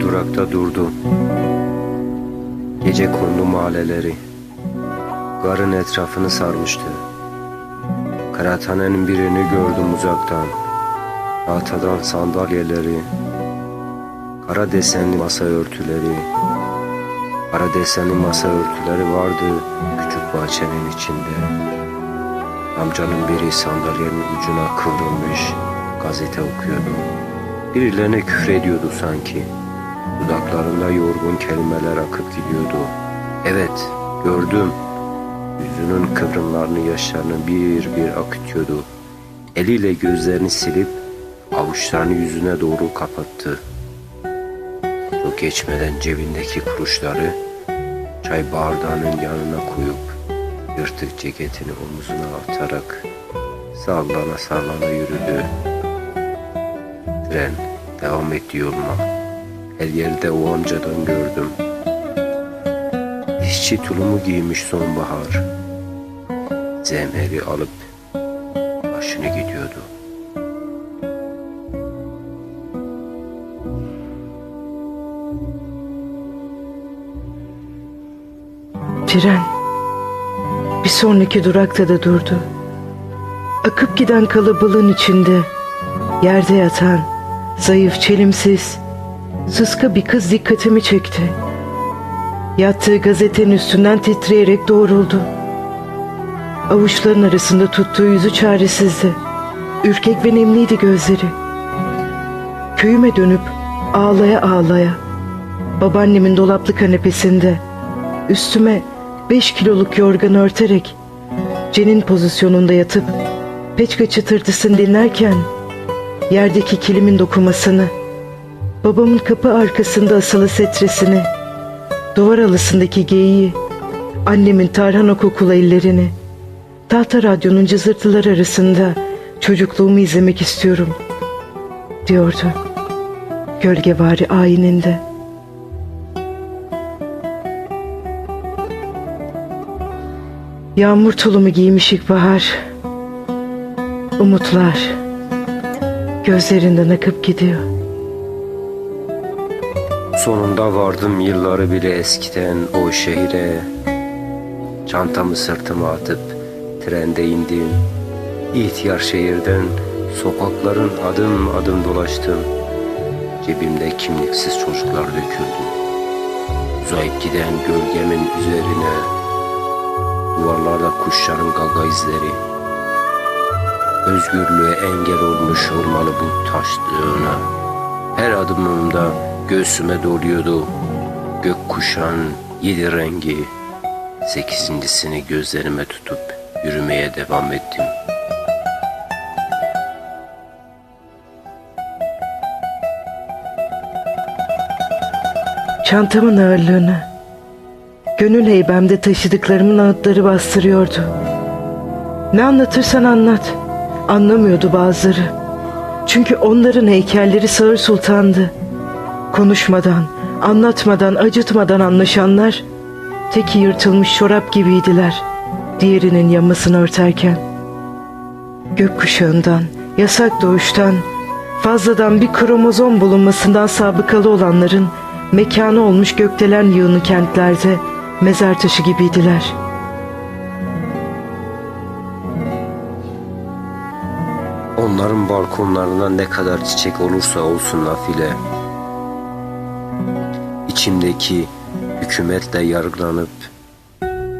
durakta durdu. Gece kondu mahalleleri. Garın etrafını sarmıştı. Kıraathanenin birini gördüm uzaktan. Tahtadan sandalyeleri, kara desenli masa örtüleri, kara desenli masa örtüleri vardı küçük bahçenin içinde. Amcanın biri sandalyenin ucuna kıvrılmış gazete okuyordu. Birilerine küfrediyordu sanki. Dudaklarında yorgun kelimeler akıp gidiyordu. Evet, gördüm. Yüzünün kıvrımlarını yaşlarını bir bir akıtıyordu. Eliyle gözlerini silip avuçlarını yüzüne doğru kapattı. Çok geçmeden cebindeki kuruşları çay bardağının yanına koyup yırtık ceketini omuzuna atarak sallana sallana yürüdü. Tren devam etti yoluna. Her yerde o amcadan gördüm. İşçi tulumu giymiş sonbahar. Zemheri alıp başını gidiyordu. Tren bir sonraki durakta da durdu. Akıp giden kalabalığın içinde yerde yatan zayıf, çelimsiz, sıska bir kız dikkatimi çekti. Yattığı gazetenin üstünden titreyerek doğruldu. Avuçların arasında tuttuğu yüzü çaresizdi. Ürkek ve nemliydi gözleri. Köyüme dönüp ağlaya ağlaya babaannemin dolaplı kanepesinde üstüme beş kiloluk yorgan örterek cenin pozisyonunda yatıp peçka çıtırtısını dinlerken yerdeki kilimin dokumasını babamın kapı arkasında asılı setresini duvar alısındaki geyiği annemin tarhana kokulu ellerini tahta radyonun cızırtılar arasında çocukluğumu izlemek istiyorum diyordu gölgevari ayininde. Yağmur tulumu giymiş ilkbahar. Umutlar gözlerinden akıp gidiyor. Sonunda vardım yılları bile eskiden o şehire. Çantamı sırtıma atıp trende indim. İhtiyar şehirden sokakların adım adım dolaştım. Cebimde kimliksiz çocuklar döküldü. Uzayıp giden gölgemin üzerine duvarlarda kuşların gaga izleri. Özgürlüğe engel olmuş olmalı bu taşlığına. Her adımımda göğsüme doluyordu gök kuşan yedi rengi. Sekizincisini gözlerime tutup yürümeye devam ettim. Çantamın ağırlığını gönül heybemde taşıdıklarımın ağıtları bastırıyordu. Ne anlatırsan anlat. Anlamıyordu bazıları. Çünkü onların heykelleri Sağır Sultan'dı. Konuşmadan, anlatmadan, acıtmadan anlaşanlar teki yırtılmış çorap gibiydiler. Diğerinin yamasını örterken. Gökkuşağından, yasak doğuştan, fazladan bir kromozom bulunmasından sabıkalı olanların mekanı olmuş gökdelen yığını kentlerde mezar taşı gibiydiler. Onların balkonlarında ne kadar çiçek olursa olsun nafile. İçimdeki hükümetle yargılanıp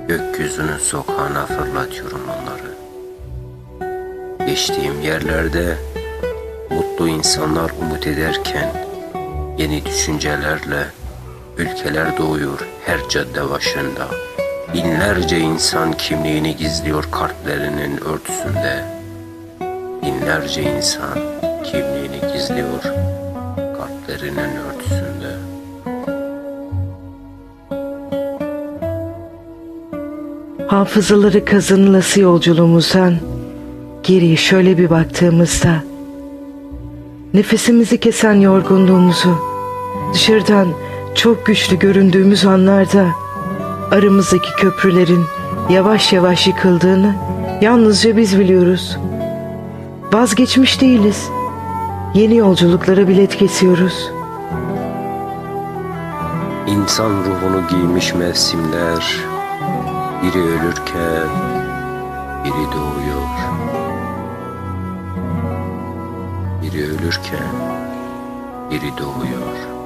gökyüzünün sokağına fırlatıyorum onları. Geçtiğim yerlerde mutlu insanlar umut ederken yeni düşüncelerle ülkeler doğuyor her cadde başında. Binlerce insan kimliğini gizliyor kalplerinin örtüsünde. Binlerce insan kimliğini gizliyor kalplerinin örtüsünde. Hafızaları kazınılası yolculuğumuzdan geriye şöyle bir baktığımızda nefesimizi kesen yorgunluğumuzu dışarıdan çok güçlü göründüğümüz anlarda aramızdaki köprülerin yavaş yavaş yıkıldığını yalnızca biz biliyoruz. Vazgeçmiş değiliz. Yeni yolculuklara bilet kesiyoruz. İnsan ruhunu giymiş mevsimler Biri ölürken biri doğuyor Biri ölürken biri doğuyor